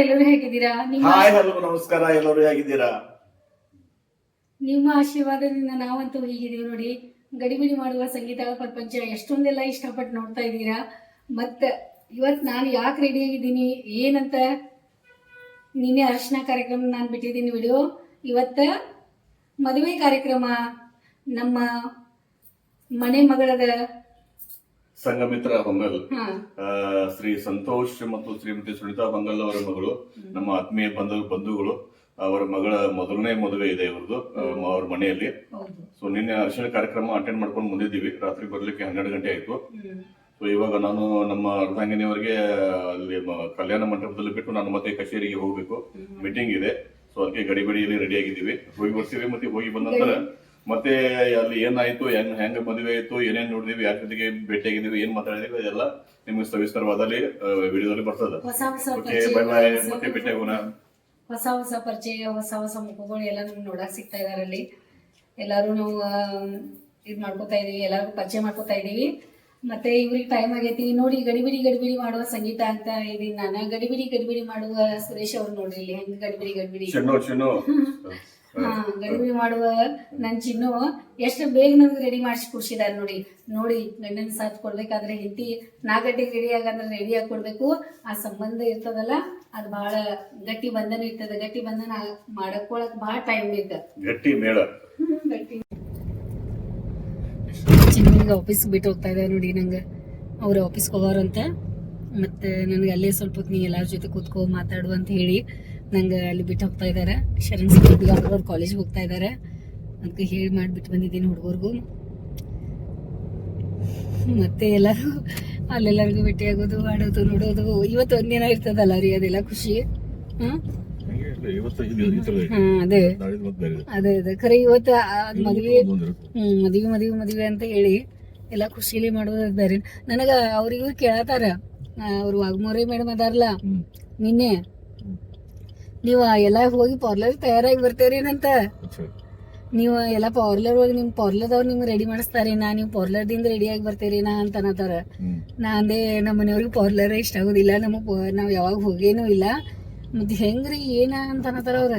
ಎಲ್ಲರೂ ಹೇಗಿದ್ದೀರಾ? ನಿಮ್ಮ ಹಾಯ್ ಹಲೋ ನಮಸ್ಕಾರ ಎಲ್ಲರೂ ಹೇಗಿದ್ದೀರಾ? ನಿಮ್ಮ ಆಶೀರ್ವಾದದಿಂದ ನಾವಂತೂ ಹೀಗಿದ್ದೀವಿ ನೋಡಿ. ಗಡಿಬಿಡಿ ಮಾಡುವ ಸಂಗೀತ ಪ್ರಪಂಚ ಎಷ್ಟೊಂದೆಲ್ಲ ಇಷ್ಟಪಟ್ಟು ನೋಡ್ತಾ ಇದ್ದೀರಾ. ಮತ್ತೆ ಇವತ್ತು ನಾನು ಯಾಕೆ ರೆಡಿ ಆಗಿದ್ದೀನಿ? ಏನಂತ ನಿನ್ನೆ ಅರ್ಶನ ಕಾರ್ಯಕ್ರಮ ನಾನು ಬಿಟ್ಟಿದ್ದೀನಿ ವಿಡಿಯೋ ಇವತ್ತ ಮದುವೆ ಕಾರ್ಯಕ್ರಮ ನಮ್ಮ ಮನೆ ಮಗಳದ ಸಂಗಮಿತ್ರ ಹೊಂಗಲ್ ಆ, ಶ್ರೀ ಸಂತೋಷ್ ಮತ್ತು ಶ್ರೀಮತಿ ಸುನಿತಾ ಹೊಂಗಲ್ ಅವರ ಮಗಳು ನಮ್ಮ ಆತ್ಮೀಯ ಬಂಧು ಬಂಧುಗಳು ಅವರ ಮಗಳ ಮೊದಲನೇ ಮದುವೆ ಇದೆ ಇವ್ರದ್ದು ಅವ್ರ ಮನೆಯಲ್ಲಿ. ಸೊ ನಿನ್ನೆ ಅರ್ಶನ ಕಾರ್ಯಕ್ರಮ ಅಟೆಂಡ್ ಮಾಡ್ಕೊಂಡು ಬಂದಿದ್ದೀವಿ. ರಾತ್ರಿ ಬರ್ಲಿಕ್ಕೆ ಹನ್ನೆರಡು ಗಂಟೆ ಆಯ್ತು. ಸೊ ಇವಾಗ ನಾನು ನಮ್ಮ ಅರ್ಧಾಂಗಿನಿಯವರಿಗೆ ಅಲ್ಲಿ ಕಲ್ಯಾಣ ಮಂಟಪದಲ್ಲಿ ಬಿಟ್ಟು ನಾನು ಮತ್ತೆ ಕಚೇರಿಗೆ ಹೋಗ್ಬೇಕು. ಮೀಟಿಂಗ್ ಇದೆ. ಸೊ ಅದಕ್ಕೆ ಗಡಿಬಿಡಿಯಲ್ಲಿ ರೆಡಿ ಆಗಿದ್ದೀವಿ. ಹೋಗಿ ಬರ್ತೀವಿ ಮತ್ತೆ ಹೋಗಿ ಬಂದ ನಂತರ ಮತ್ತೆ ಅಲ್ಲಿ ಏನಾಯ್ತು ಹೆಂಗ್ ಹೆಂಗ್ ಮದುವೆ ಆಯ್ತು ಏನೇನ್ ನೋಡಿದೀವಿ ಯಾರ ಜೊತೆಗೆ ಭೇಟಿಯಾಗಿದ್ದೀವಿ ಏನ್ ಮಾತಾಡಿದೀವಿ ಅದೆಲ್ಲ ನಿಮ್ಗೆ ಸವಿಸ್ತರವಾದಲ್ಲಿ ವಿಡಿಯೋದಲ್ಲಿ ಬರ್ತದೆ. ಹೊಸ ಹೊಸ ಓಕೆ ಪರಿಚಯ, ಬೈ ಬೈ ಹೊಸ- ಮತ್ತೆ ಭೇಟಿಯಾಗೋಣ. ಹೊಸ ಹೊಸ ಪರಿಚಯ ಹೊಸ ಹೊಸ ಮುಖಗಳು ಎಲ್ಲ ನಮ್ಗೆ ನೋಡಕ್ ಸಿಗ್ತಾ ಇದಾರೆ ಅಲ್ಲಿ. ಎಲ್ಲಾರು ನಾವು ಇದ್ ಮಾಡ್ಕೋತಾ ಇದೀವಿ ಎಲ್ಲಾರು ಪರಿಚಯ ಮಾಡ್ಕೋತಾ ಇದೀವಿ. ಮತ್ತೆ ಇವ್ರಿಗೆ ಟೈಮ್ ಆಗೈತಿ. ನೋಡಿ ಗಡಿಬಿಡಿ ಗಡಿಬಿಡಿ ಮಾಡುವ ಸಂಗೀತ ಅಂತ ಇದೀನಿ ನಾನು. ಗಡಿಬಿಡಿ ಗಡಿಬಿಡಿ ಮಾಡುವ ಸುರೇಶ್ ಅವ್ರು ನೋಡ್ರಿ ಇಲ್ಲಿ. ಹೆಂಗ್ ಗಡಿಬಿಡಿ ಗಡಿಬಿಡಿ? ಹಾ ಗಡಿಬಿಡಿ ಮಾಡುವ ನನ್ ಚಿನ್ನು ಎಷ್ಟು ಬೇಗ ನನ್ಗೆ ರೆಡಿ ಮಾಡಿಸಿ ಕೊಡ್ಸಿದಾರೆ ನೋಡಿ. ನೋಡಿ ಗಂಡನ ಸಾಥ್ ಕೊಡ್ಬೇಕಾದ್ರೆ ಹೆಂಡತಿ ನಾ ಗಂಟೆಗೆ ರೆಡಿ ಆಗಂದ್ರೆ ರೆಡಿ ಆಗಿ ಕೊಡ್ಬೇಕು. ಆ ಸಂಬಂಧ ಇರ್ತದಲ್ಲ ಅದು ಬಹಳ ಗಟ್ಟಿ ಬಂಧನ ಇರ್ತದ. ಗಟ್ಟಿ ಬಂಧನ ಮಾಡಕೊಳಕ್ ಬಹಳ ಟೈಮ್ ಬೇಕ. ಗಟ್ಟಿ ಮೇಳ. ಗಟ್ಟಿ. ಚಿನ್ನಿಗೆ ಆಫೀಸ್ ಬಿಟ್ಟು ಹೋಗ್ತಾ ಇದ್ದಾರೆ ನೋಡಿ ನಂಗೆ. ಅವ್ರ ಆಫೀಸ್ಗೆ ಹೋಗೋರಂತ. ಮತ್ತೆ ನನಗೆ ಅಲ್ಲೇ ಸ್ವಲ್ಪ ಹೊತ್ತು ನೀ ಎಲ್ಲರ ಜೊತೆ ಕೂತ್ಕೋ ಮಾತಾಡು ಅಂತ ಹೇಳಿ. ನಂಗೆ ಅಲ್ಲಿ ಬಿಟ್ಟು ಹೋಗ್ತಾ ಇದ್ದಾರೆ ಶರಣ್ ಸಿಂಗ್ ಅವ್ರ ಕಾಲೇಜ್ಗೆ ಹೋಗ್ತಾ ಇದ್ದಾರೆ ಅದಕ್ಕೆ ಹೇಳಿ ಮಾಡಿಬಿಟ್ಟು ಬಂದಿದ್ದೀನಿ ಹುಡುಗರಿಗೂ. ಮತ್ತೆ ಎಲ್ಲರೂ ಅಲ್ಲೆಲ್ಲರಿಗೂ ಭೇಟಿಯಾಗೋದು ಆಡೋದು ನೋಡೋದು. ಇವತ್ತು ಒಂದಿನ ಇರ್ತದಲ್ಲ ರೀ ಅದೆಲ್ಲ ಖುಷಿ? ಹಾಂ? ಅದೇ. ಅದೇ ಅದೇ. ಖರೆ ಇವತ್ತು ಮದ್ವೆ ಹ್ಮ್ ಮದುವೆ ಮದುವೆ ಮದುವೆ ಅಂತ ಹೇಳಿ ಎಲ್ಲ ಖುಷಿಲಿ ಮಾಡೋದು ಬೇರೆ. ನನಗ ಅವ್ರಿಗೂ ಕೇಳತಾರ. ಅವ್ರು ವಾಗ್ಮೋರಿ ಮೇಡಮ್ ಅದಾರಲ್ಲ. ನಿನ್ನೆ ನೀವು ಎಲ್ಲ ಹೋಗಿ ಪಾರ್ಲರ್ ತಯಾರಾಗಿ ಬರ್ತೇರೇನಂತ ನೀವು ಎಲ್ಲ ಪಾರ್ಲರ್ ಹೋಗಿ ನಿಮ್ ಪಾರ್ಲರ್ದವ್ರು ನಿಮ್ಗೆ ರೆಡಿ ಮಾಡಿಸ್ತಾರೇನಾ? ನೀವು ಪಾರ್ಲರ್ದಿಂದ ರೆಡಿಯಾಗಿ ಆಗಿ ನಾ ಅಂತ ಅನ್ನತಾರ ನಾ ಅಂದೆ ನಮ್ಮ ಮನೆಯವ್ರಿಗೆ ಪಾರ್ಲರ್ ಇಷ್ಟ ಆಗೋದಿಲ್ಲ. ನಮಗ್ ನಾವ್ ಯಾವಾಗ ಹೋಗೇನೂ ಇಲ್ಲ. ಮತ್ತೆ ಹೆಂಗ್ರಿ ಏನ ಅಂತ ಅನ್ನತಾರ ಅವ್ರ.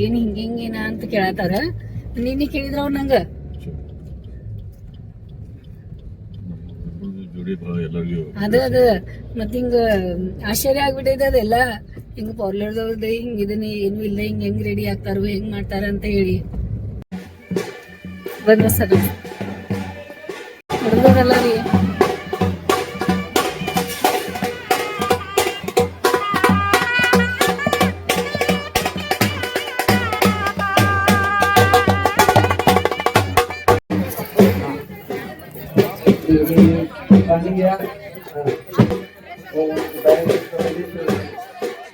ಏನ್ ಹಿಂಗ ಹಿಂಗೇನ ಅಂತ ಕೇಳತಾರ ನಿನ್ನೆ ಕೇಳಿದ್ರ ಅವ್ರು ನಂಗ? ಅದ ಅದ. ಮತ್ ಹಿಂಗ ಆಶ್ಚರ್ಯ ಆಗ್ಬಿಟ್ಟೈತೆ ಅದೆಲ್ಲ. ಹಿಂಗೆ ಪಾರ್ಲರ್ದವ್ರದ್ದು ಹಿಂಗೆ ಇದನ್ನ ಏನು ಇಲ್ಲ ಹಿಂಗೆ ಹೆಂಗೆ ರೆಡಿ ಆಗ್ತಾರೋ, ಹೆಂಗೆ ಮಾಡ್ತಾರ ಅಂತ ಹೇಳಿ. ಬಂದ್ರ ಸರ್. ಹುಡುಗರಲ್ಲ ರೀ. Thank.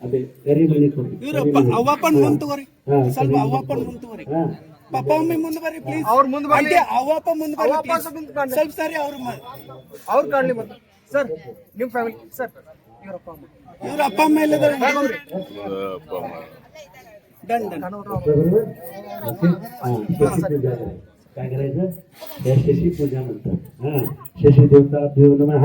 ಅದೇ ಗರಿಮಣಿ ಕೊಡ್ರಿ ಇವ್ರಪ್ಪ ಅವ್ವ ಪನ್ ಮುಂದ್ ತಗೋರಿ ಹಾ, ಸ್ವಲ್ಪ ಗರಿಮಣಿ ಅವ್ವ ಪನ್ ಕೊಡ್ರಿ. ಮುಂದ್ ತಗೋರಿ ಹಾ ಪಪ್ಪ ಒಮ್ಮೆ ಮುಂದ್ ಬರ್ರಿ ಪ್ಲೀಸ್ ಅವ್ರ ಮುಂದ್ ಬರ್ಲಿ. ಅವ್ವಪ್ಪ ಮುಂದ್ ಬರ್ರಿ ಅವ್ವಪ್ಪ please. ಸ್ವಲ್ಪ ಮುಂದ್ ಬರ್ಲಿ. ಸ್ವಲ್ಪ ಸರಿ ಅವ್ರ ಅವ್ರು ಕಾಣ್ಲಿ ಮತ್ತೆ ಸರ್ ನಿಮ್ ಫ್ಯಾಮಿಲಿ ಸರ್ ಇವರಪ್ಪ ಅಮ್ಮ ಇವ್ರ ಅಪ್ಪ ಅಮ್ಮ ಎಲ್ಲಿದ್ದಾರೆ ಡನ್ ಡನ್ बरोबर ओके हां शशी पूजा करायची. काय करायचं या शशी पूजा म्हणतात हा शशी देवताभ्यो नमः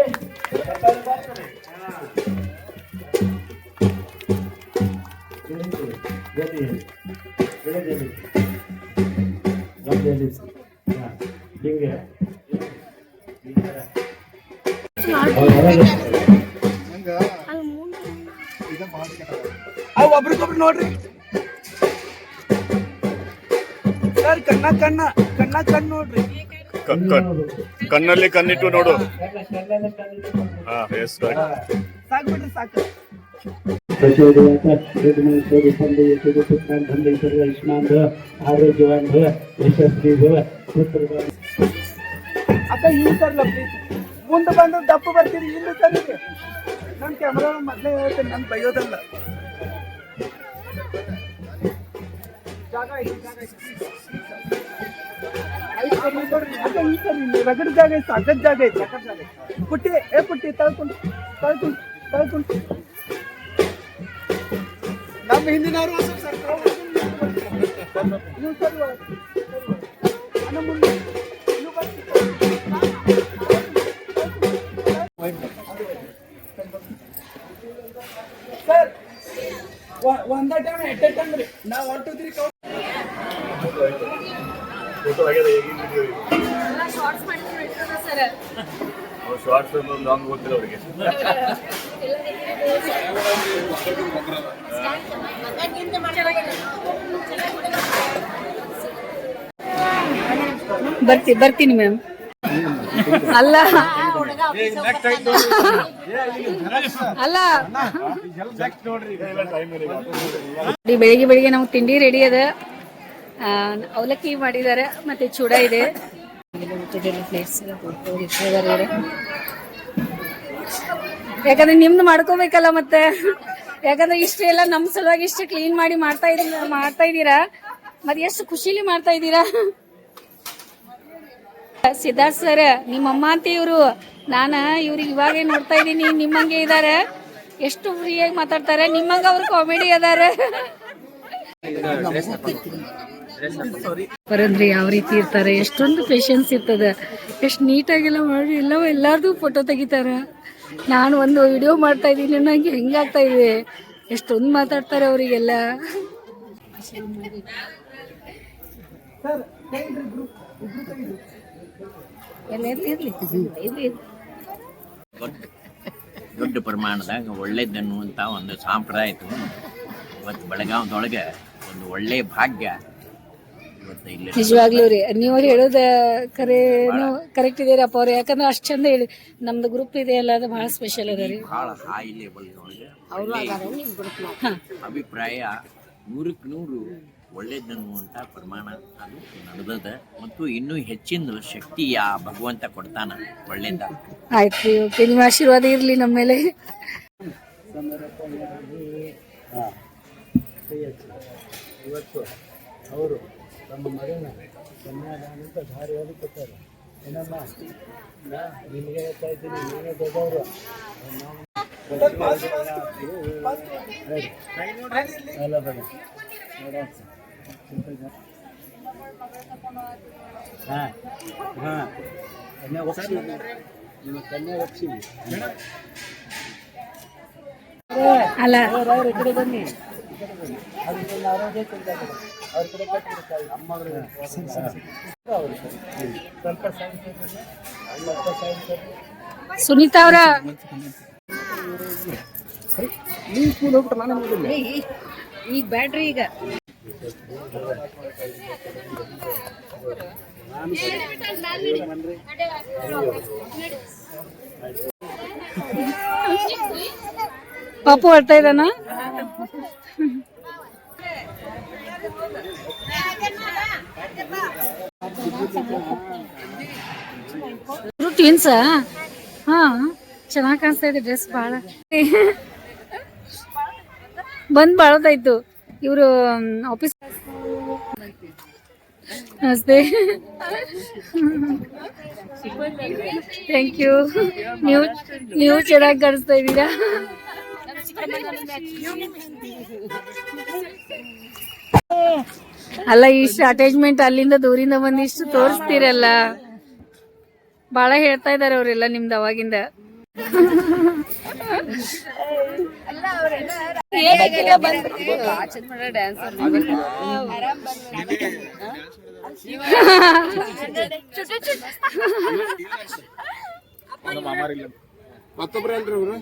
ಸರ್ ಕಣ್ಣ ಕಣ್ಣ ಕಣ್ಣ ಕಣ್ಣು ನೋಡ್ರಿ. ಕಣ್ಣಲ್ಲಿ ಕಣ್ಣಿಟ್ಟು ನೋಡು. ಹಾ ಎಸ್ ಸಾಕ್ ಯಶಸ್ವಿ ಅಕ್ಕ ಹಿಂಗ್ ಸರ್ಲ ಪ್ಲೀಸ್ ಮುಂದೆ ಬಂದು ದಪ್ಪ ಬರ್ತೀರಿ ಹಿಂದೆ ಸರ್ಲಿ ನನ್ ಕ್ಯಾಮ್ರಾ ಮೊದ್ಲೇ ಹೇಳ್ತೇನೆ ನನ್ ಬೈಯೋದಲ್ಲ. ಸಖತ್ ಜಾಗ ಐತಿ ಸಖತ್ ಜಾಗ ಐತಿ ಪುಟ್ಟಿ ಏ ಪುಟ್ಟಿ ತಳ್ಕೊಂಡು ತಳ್ಕೊಂಡು ತಳ್ಕೊಂಡು ನಮ್ಮ ಹಿಂದಿನವರು ಹೊಸ ಸರ್ ನೀವು ಸರ್ ಅಣ್ಣ ಮುಂದೆ ನೀವು ಬರ್ತೀರಿ ಸರ್ ಒ- ಒಂದ ಟೈಮ್ ಎಟ್ ಎಟ್ ಟೈಮ್ ರೀ ನಾ one two three count photo ಆಗಿದೆ ಶಾರ್ಟ್ಸ್ ಲಾಂಗ್ ಗೊತ್ತಿಲ್ಲ ಅವರಿಗೆ. ಬರ್ತಿ ಬರ್ತೀನಿ ಮ್ಯಾಮ್ ಅಲ್ಲ ಅಲ್ಲ. ಈ ಬೆಳಿಗ್ಗೆ ಬೆಳಿಗ್ಗೆ ನಮ್ಗೆ ತಿಂಡಿ ರೆಡಿ ಅದ. ಅವಲಕ್ಕಿ ಮಾಡಿದ್ದಾರೆ ಮತ್ತೆ ಚೂಡ ಇದೆ. ಯಾಕಂದ್ರೆ ನಿಮ್ದು ಮಾಡ್ಕೋಬೇಕಲ್ಲ ಮತ್ತೆ? ಯಾಕಂದ್ರೆ ಇಷ್ಟು ಎಲ್ಲ ನಮ್ ಸಲುವಾಗಿ ಇಷ್ಟು ಕ್ಲೀನ್ ಮಾಡಿ ಮಾಡ್ತಾ ಇದ್ ಮಾಡ್ತಾ ಇದೀರಾ ಮತ್ತೆ ಎಷ್ಟು ಖುಷಿಲಿ ಮಾಡ್ತಾ ಇದ್ದೀರಾ? ಸಿದ್ಧಾರ್ಥ್ ಸರ್ ನಿಮ್ಮಮ್ಮ ಅಂತ ಇವರು ನಾನು ಇವ್ರಿಗೆ ಇವಾಗೇ ನೋಡ್ತಾ ಇದ್ದೀನಿ, ನಿಮ್ಮಂಗೆ ಇದಾರೆ. ಎಷ್ಟು ಫ್ರೀಯಾಗಿ ಮಾತಾಡ್ತಾರೆ, ನಿಮ್ಮಂಗೆ ಅವ್ರು ಕಾಮಿಡಿ ಅದಾರೆ. ಬರಂದ್ರಿ, ಯಾವ ರೀತಿ ಇರ್ತಾರೆ, ಎಷ್ಟೊಂದು ಪೇಷನ್ಸ್ ಇರ್ತದ. ಎಷ್ಟು ನೀಟಾಗೆಲ್ಲ ಮಾಡಿ ಎಲ್ಲ ಎಲ್ಲಾರ್ದು ಫೋಟೋ ತೆಗಿತಾರ. ನಾನು ಒಂದು ವಿಡಿಯೋ ಮಾಡ್ತಾ ಇದ್ದೀನಿ, ನಂಗೆ ಹೆಂಗಾಗ್ತಾ ಇದೆ. ಎಷ್ಟೊಂದು ಮಾತಾಡ್ತಾರೆ ಅವರಿಗೆಲ್ಲ. ಇರ್ಲಿ ದೊಡ್ಡ ದೊಡ್ಡ ಪ್ರಮಾಣದಾಗ ಒಳ್ಳೇದನ್ನುವಂತ ಒಂದು ಸಾಂಪ್ರದಾಯ ಇತ್ತು. ಇವತ್ತು ಬೆಳಗಾವದೊಳಗೆ ಒಂದು ಒಳ್ಳೆ ಭಾಗ್ಯ ನಿಜವಾಗ್ಲೂ ರೀ. ನೀವು ಹೇಳೋದ ಕರೆನು ಕರೆಕ್ಟ್ ಇದೀರಪ್ಪ ಅವ್ರು ಯಾಕಂದ್ರೆ ಅಷ್ಟು ಚಂದ ಹೇಳಿ. ನಮ್ದು ಗ್ರೂಪ್ ಇದೆ ಅಲ್ಲ ಅದು ಬಹಳ ಸ್ಪೆಷಲ್ ಅದ ರೀ. ಹೈ. ಅಭಿಪ್ರಾಯ ನೂರಕ್ಕೆ ನೂರು. ಒಳ್ಳೇದನ್ನುವಂಥ ಪ್ರಮಾಣ ಅದು ನಡೆದದ ಮತ್ತು ಇನ್ನೂ ಹೆಚ್ಚಿನ ಶಕ್ತಿ ಆ ಭಗವಂತ ಕೊಡ್ತಾನ ಒಳ್ಳೇದ ಆಯ್ತು ರೀ ಓಕೆ ನಿಮ್ಮ ಆಶೀರ್ವಾದ ಇರಲಿ ನಮ್ಮ ಮೇಲೆ ಇವತ್ತು ಅವರು ತಮ್ಮ ಮಗನ ಕನ್ಯಾದಾನಂತ ಧಾರೆಯಲ್ಲಿ ಕೊಟ್ಟಾರೆ ಏನಮ್ಮ ನಾ ನಿಮಗೆ ಹೇಳ್ತಾ ಇದ್ದೀನಿ ನೀನೇ ದೊಡ್ಡವರು ಅಲ್ಲ ಬೇಡ ಹಾಂ ಹಾಂ ಕನ್ಯಾ ಒಪ್ಸಿ ನಿಮ್ಮ ಕನ್ಯಾ ಒಪ್ಸಿ ಅಲ್ಲ. ಅವ್ರ ಈ ಕಡೆ ಬನ್ನಿ ಆರೋಗ್ಯ ಕೊಡ್ತಾರೆ ಅವ್ರ ಕಡೆ ಕಟ್ಟಿರ್ತಾರೆ ಅಮ್ಮಗಳು ಅವರು ಸ್ವಲ್ಪ ಅವರ ಸುನೀತಾ ಅವರ ಈಗ ಬ್ಯಾಡ್ರಿ ಈಗ. ಪಾಪು ಹೊರ್ತಾ ಇದ್ದಾನ? ಟ್ವಿನ್ಸ ಹಾ ಚೆನ್ನಾಗಿ ಕಾಣಿಸ್ತಾ ಇದೆ ಡ್ರೆಸ್ ಬಹಳ ಬಂದ್ ಬಾಳದಾಯ್ತು ಇವರು ಆಫೀಸ್ ನಮಸ್ತೆ. ಥ್ಯಾಂಕ್ ಯು ನೀವು ನೀವು ಚೆನ್ನಾಗಿ ಕಾಣಿಸ್ತಾ ಇದ್ದೀರಾ? ಅಲ್ಲ ಇಷ್ಟು ಅಟ್ಯಾಚ್ಮೆಂಟ್ ಅಲ್ಲಿಂದ ದೂರಿಂದ ಬಂದಿಷ್ಟು ತೋರಿಸ್ತೀರಲ್ಲ? ಭಾಳ ಹೇಳ್ತಾ ಇದಾರೆ ಅವರೆಲ್ಲ ನಿಮ್ದು ಅವಾಗಿಂದ. ಮತ್ತೊಬ್ರು ಅಲ್ರಿ ಇವ್ರು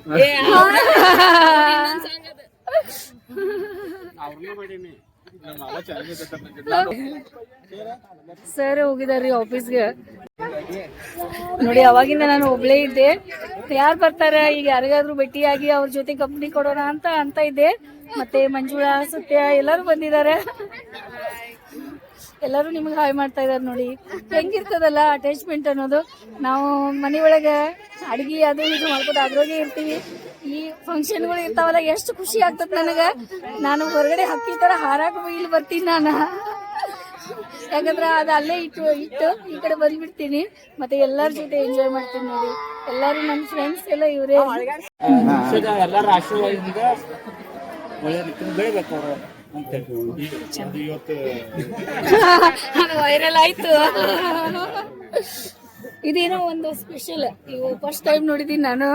ಸರ್ ಹೋಗಿದಾರ್ರಿ ಆಫೀಸ್ಗೆ ನೋಡಿ, ಅವಾಗಿಂದ ನಾನು ಒಬ್ಳೇ ಇದ್ದೆ. ಯಾರು ಬರ್ತಾರೆ? ಈಗ ಯಾರಿಗಾದ್ರೂ ಭೇಟಿಯಾಗಿ ಅವ್ರ ಜೊತೆ ಕಂಪ್ನಿ ಕೊಡೋಣ ಅಂತ ಅಂತ ಇದ್ದೆ. ಮತ್ತೆ ಮಂಜುಳಾ, ಸತ್ಯ ಎಲ್ಲರೂ ಬಂದಿದ್ದಾರೆ. ಎಲ್ಲರೂ ನಿಮ್ಗೆ ಹಾಯ್ ಮಾಡ್ತಾ ಇದ್ದಾರೆ ನೋಡಿ. ಹೆಂಗಿರ್ತದಲ್ಲ ಅಟ್ಯಾಚ್ಮೆಂಟ್ ಅನ್ನೋದು? ನಾವು ಮನೆ ಒಳಗೆ ಅಡಿಗೆ ಅದು ಇದು ಮಾಡ್ಕೊಂಡು ಅದ್ರೊಳಗೆ ಇರ್ತೀವಿ. ಈ ಫಂಕ್ಷನ್ಗಳು ಇರ್ತಾವಲ್ಲ, ಎಷ್ಟು ಖುಷಿ ಆಗ್ತದೆ ನನಗೆ. ನಾನು ಹೊರಗಡೆ ಹಕ್ಕಿ ಥರ ಹಾರಾಕ ಇಲ್ಲಿ ಬರ್ತೀನಿ ನಾನು. ಯಾಕಂದ್ರೆ ಅದು ಅಲ್ಲೇ ಇಟ್ಟು ಇಟ್ಟು ಈ ಕಡೆ ಬಂದ್ಬಿಡ್ತೀನಿ. ಮತ್ತೆ ಎಲ್ಲರ ಜೊತೆ ಎಂಜಾಯ್ ಮಾಡ್ತೀನಿ ನೋಡಿ. ಎಲ್ಲರೂ ನಮ್ಮ ಫ್ರೆಂಡ್ಸ್ ಎಲ್ಲ ಇವರೇ. ಎಲ್ಲರ ಆಶೀರ್ವಾದದಿಂದ ಒಳ್ಳೆ ರೀತಿ ಬೆಳಿಬೇಕು ಅವರು ಅಂತ ಹೇಳಿ ಇವತ್ತು ವೈರಲ್ ಆಯ್ತು. ಇದೇನೋ ಒಂದು ಸ್ಪೆಷಲ್ ಇವು ಫಸ್ಟ್ ಟೈಮ್ ನೋಡಿದೀನಿ ನಾನು.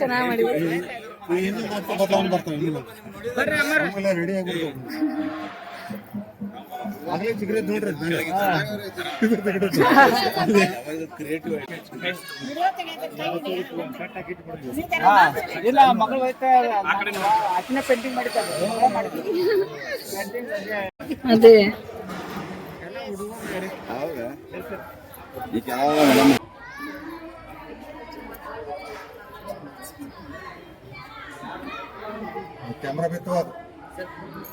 ಚೆನ್ನಾಗಿ ಮಾಡಿದ್ದೀನಿ ಇಲ್ಲ ಮಗಳು ಹೋಯ್ತಾ ಆಕಿನ ಪೇಂಟಿಂಗ್ ಮಾಡಿದ್ದಾರೆ ಅದೇ. ಕ್ಯಾಮ್ರಾ ಬಿತ್ತು.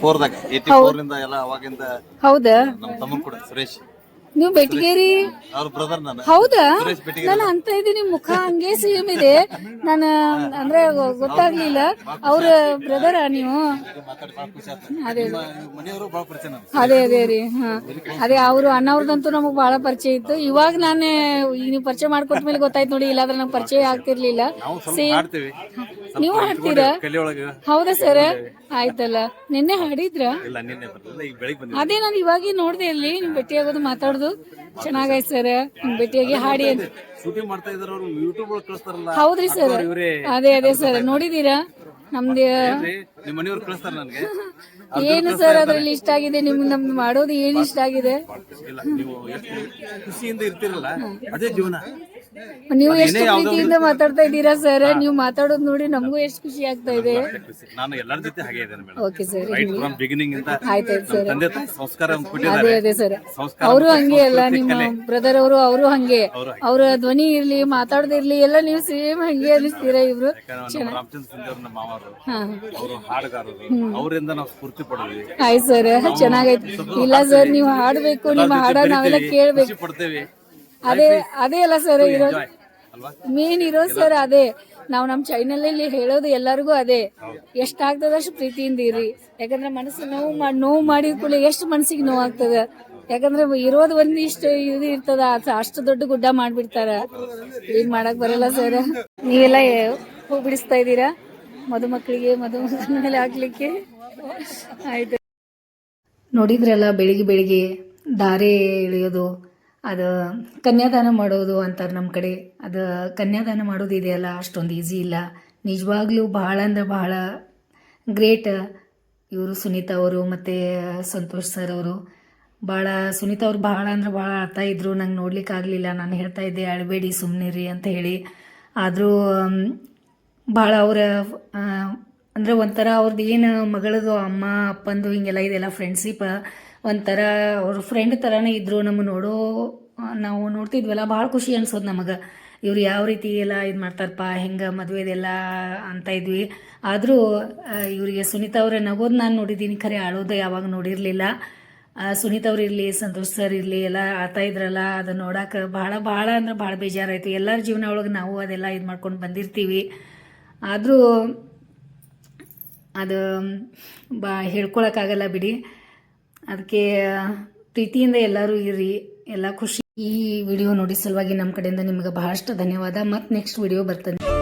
ಫೋರ್ದಾಗ ಏಟಿ ಫೋರ್ ಇಂದ ಎಲ್ಲ ಅವಾಗಿಂದ ಹೌದಾ. ನಮ್ಮ ತಮ್ಮ ಕೂಡ ಸುರೇಶ್. ನೀವು ಬೆಟ್ಗೇರಿ ಹೌದಾ? ನಾನು ಅಂತ ಇದ್ದೀನಿ ಮುಖ ಹಂಗೆ ಸೇಮ್ ಇದೆ. ನಾನು ಅಂದ್ರೆ ಗೊತ್ತಾಗ್ಲಿಲ್ಲ. ಅವ್ರ ಬ್ರದರ ನೀವು? ಅದೇ ಅದೇ. ಅದೇ ರೀ ಹಾ. ಅದೇ ಅವರು ಅಣ್ಣವ್ರದಂತೂ ನಮಗ್ ಬಹಳ ಪರಿಚಯ ಇತ್ತು. ಇವಾಗ ನಾನೇ ಈಗ ನೀವು ಪರಿಚಯ ಮಾಡ್ಕೊಟ್ಟ ಮೇಲೆ ಗೊತ್ತಾಯ್ತು ನೋಡಿ ಇಲ್ಲಾಂದ್ರೆ ನಂಗೆ ಪರಿಚಯ ಆಗ್ತಿರ್ಲಿಲ್ಲ. ಸೇಮ್ ನೀವು ಹಾಡ್ತೀರಾ? ಹೌದಾ ಸರ್ ಆಯ್ತಲ್ಲ? ನಿನ್ನೆ ಹಾಡಿದ್ರ? ಅದೇ ನಾನು ಇವಾಗ ನೋಡಿದೆ ಅಲ್ಲಿ ನಿಮ್ ಆಗೋದು ಮಾತಾಡೋದು. ಚೆನ್ನಾಗಾಯ್ತು ಸರ್. ನಿಮ್ ಭೇಟಿಯಾಗಿ ಹಾಡಿ ಅಂತ. ಹೌದ್ರಿ ಸರ್. ಅದೇ ಅದೇ ಸರ್. ನೋಡಿದೀರಾ ನಮ್ದು ಏನು ಸರ್ ಅದ್ರಲ್ಲಿ ಇಷ್ಟ ಆಗಿದೆ? ನಿಮ್ಗೆ ನಮ್ದು ಮಾಡೋದು ಏನ್ ಇಷ್ಟ ಆಗಿದೆ? ಖುಷಿಯಿಂದ ಇರ್ತಿರಲ್ಲ ಅದೇ ಜೀವನ. ನೀವು ಎಷ್ಟು ಪ್ರೀತಿಯಿಂದ ಮಾತಾಡ್ತಾ ಇದ್ದೀರಾ ಸರ್? ನೀವು ಮಾತಾಡೋದು ನೋಡಿ ನಮಗೂ ಎಷ್ಟು ಖುಷಿ ಆಗ್ತಾ ಇದೆ. ನಾನು ಎಲ್ಲರ ಜೊತೆ ಹಾಗೆ ಇದ್ದೇನೆ madam. Okay sir right from beginning ಇಂದ ಆಯ್ತಾಯ್ತು ಸರ್. ತಂದೆ ತಾಯಿ ಸಂಸ್ಕಾರ ಅದೇ ಅದೇ ಸರ್. ಅವರು ಹಂಗೆ ಅಲ್ಲ ನಿಮ್ಮ ಬ್ರದರ್ ಅವರು ಅವರು ಹಂಗೆ. ಅವರ ಧ್ವನಿ ಇರ್ಲಿ ಮಾತಾಡದಿರ್ಲಿ ಎಲ್ಲ ನೀವು ಸೇಮ್ ಹಂಗೆ ಅನಿಸ್ತೀರಾ ಇವರು? ರಾಮಚಂದ್ರ ಸಿಂಗ್ ಅವ್ರ ನಮ್ಮ ಮಾವರು. ಅವರು ಹಾಡುಗಾರರು. ಅವರಿಂದ ನಾವು ಸ್ಫೂರ್ತಿ ಪಡೋದು ಆಯ್ತು ಸರ್ ಚೆನ್ನಾಗೈತೆ ಇಲ್ಲ ಸರ್ ನೀವು ಹಾಡ್ಬೇಕು ನಿಮ್ಮ ಹಾಡ ನಾವೆಲ್ಲ ಕೇಳ್ಬೇಕು. ಖುಷಿ ಪಡ್ತೇವೆ. ಅದೇ ಅದೇ ಅಲ್ಲ ಸರ್ ಇರೋ ಮೇನ್ ಇರೋ ಸರ್ ಅದೇ. ನಾವು ನಮ್ಮ ಅಲ್ಲಿ ಹೇಳೋದು ಎಲ್ಲರಿಗೂ ಅದೇ. ಎಷ್ಟಾಗ್ತದ ಅಷ್ಟು ಪ್ರೀತಿಯಿಂದ ಇರಿ ಯಾಕಂದ್ರೆ ಮನಸ್ಸು ನೋವು ಮಾಡಿ ನೋವು ಮಾಡಿದ ಕೂಡಲೇ ಎಷ್ಟು ಮನಸ್ಸಿಗೆ ನೋವು ಆಗ್ತದ ಯಾಕಂದ್ರೆ ಇರೋದು ಒಂದಿಷ್ಟು ಇದು ಇರ್ತದ ಅಷ್ಟು ದೊಡ್ಡ ಗುಡ್ಡ ಮಾಡ್ಬಿಡ್ತಾರ. ಏನ್ ಮಾಡಕ್ ಬರಲ್ಲ ಸರ್ ನೀವೆಲ್ಲ ಹೂ ಬಿಡಿಸ್ತಾ ಇದ್ದೀರಾ? ಮಧುಮಕ್ಕಳಿಗೆ ಮದುಮಗನ ಮೇಲೆ ಹಾಕ್ಲಿಕ್ಕೆ ಆಯ್ತು. ನೋಡಿದ್ರಲ್ಲ ಬೆಳಿಗ್ಗೆ ಬೆಳಿಗ್ಗೆ ದಾರೆ ಎಳೆಯೋದು. ಅದು ಕನ್ಯಾದಾನ ಮಾಡೋದು ಅಂತಾರೆ ನಮ್ಮ ಕಡೆ. ಅದು ಕನ್ಯಾದಾನ ಮಾಡೋದು ಇದೆಯಲ್ಲ, ಅಷ್ಟೊಂದು ಈಸಿ ಇಲ್ಲ. ನಿಜವಾಗ್ಲೂ ಭಾಳ ಅಂದ್ರೆ ಭಾಳ ಗ್ರೇಟ್ ಇವರು ಸುನೀತಾ ಅವರು ಮತ್ತು ಸಂತೋಷ್ ಸರ್ ಅವರು. ಭಾಳ ಸುನೀತಾ ಅವ್ರು ಭಾಳ ಅಂದ್ರೆ ಭಾಳ ಅಳ್ತಾ ಇದ್ದರು ನಂಗೆ ನೋಡ್ಲಿಕ್ಕೆ ಆಗಲಿಲ್ಲ. ನಾನು ಹೇಳ್ತಾ ಇದ್ದೆ, ಅಳಬೇಡಿ ಸುಮ್ಮನಿರಿ ಅಂತ ಹೇಳಿ. ಆದರೂ ಭಾಳ ಅವರ ಅಂದರೆ ಒಂಥರ ಅವ್ರದ್ದು ಏನು ಮಗಳದು, ಅಮ್ಮ, ಅಪ್ಪಂದು ಹಿಂಗೆಲ್ಲ ಇದೆಲ್ಲ ಫ್ರೆಂಡ್ಶಿಪ್ ಒಂಥರ ಅವ್ರ ಫ್ರೆಂಡ್ ಥರನೇ ಇದ್ದರು ನಮ್ಮ ನೋಡೋ, ನಾವು ನೋಡ್ತಿದ್ವಲ್ಲ, ಭಾಳ ಖುಷಿ ಅನ್ಸೋದು ನಮಗೆ. ಇವ್ರು ಯಾವ ರೀತಿ ಎಲ್ಲ ಇದು ಮಾಡ್ತಾರಪ್ಪ, ಹೆಂಗೆ ಮದುವೆದೆಲ್ಲ ಅಂತ ಇದ್ವಿ. ಆದರೂ ಇವರಿಗೆ ಸುನೀತಾ ಅವರೇ ನಗೋದು ನಾನು ನೋಡಿದ್ದೀನಿ. ಖರೆ ಆಳೋದು ಯಾವಾಗ ನೋಡಿರಲಿಲ್ಲ. ಸುನೀತಾ ಅವ್ರು ಇರಲಿ, ಸಂತೋಷ್ ಸರ್ ಇರಲಿ, ಎಲ್ಲ ಆಡ್ತಾ ಇದ್ರಲ್ಲ ಅದು ನೋಡೋಕೆ ಭಾಳ ಭಾಳ ಅಂದ್ರೆ ಭಾಳ ಬೇಜಾರಾಯಿತು. ಎಲ್ಲರ ಜೀವನ ಒಳಗೆ ನಾವು ಅದೆಲ್ಲ ಇದು ಮಾಡ್ಕೊಂಡು ಬಂದಿರ್ತೀವಿ. ಆದರೂ, ಅದು, ಬಾ ಹೇಳ್ಕೊಳಕ್ಕಾಗಲ್ಲ ಬಿಡಿ. ಅದಕ್ಕೆ, ಪ್ರೀತಿಯಿಂದ ಎಲ್ಲರೂ ಇರಿ, ಎಲ್ಲ ಖುಷಿ. ಈ ವಿಡಿಯೋ ನೋಡಿ ಸಲುವಾಗಿ ನಮ್ಮ ಕಡೆಯಿಂದ ನಿಮ್ಗೆ ಬಹಳಷ್ಟು ಧನ್ಯವಾದ. ಮತ್ತೆ ನೆಕ್ಸ್ಟ್ ವಿಡಿಯೋ ಬರ್ತದೆ.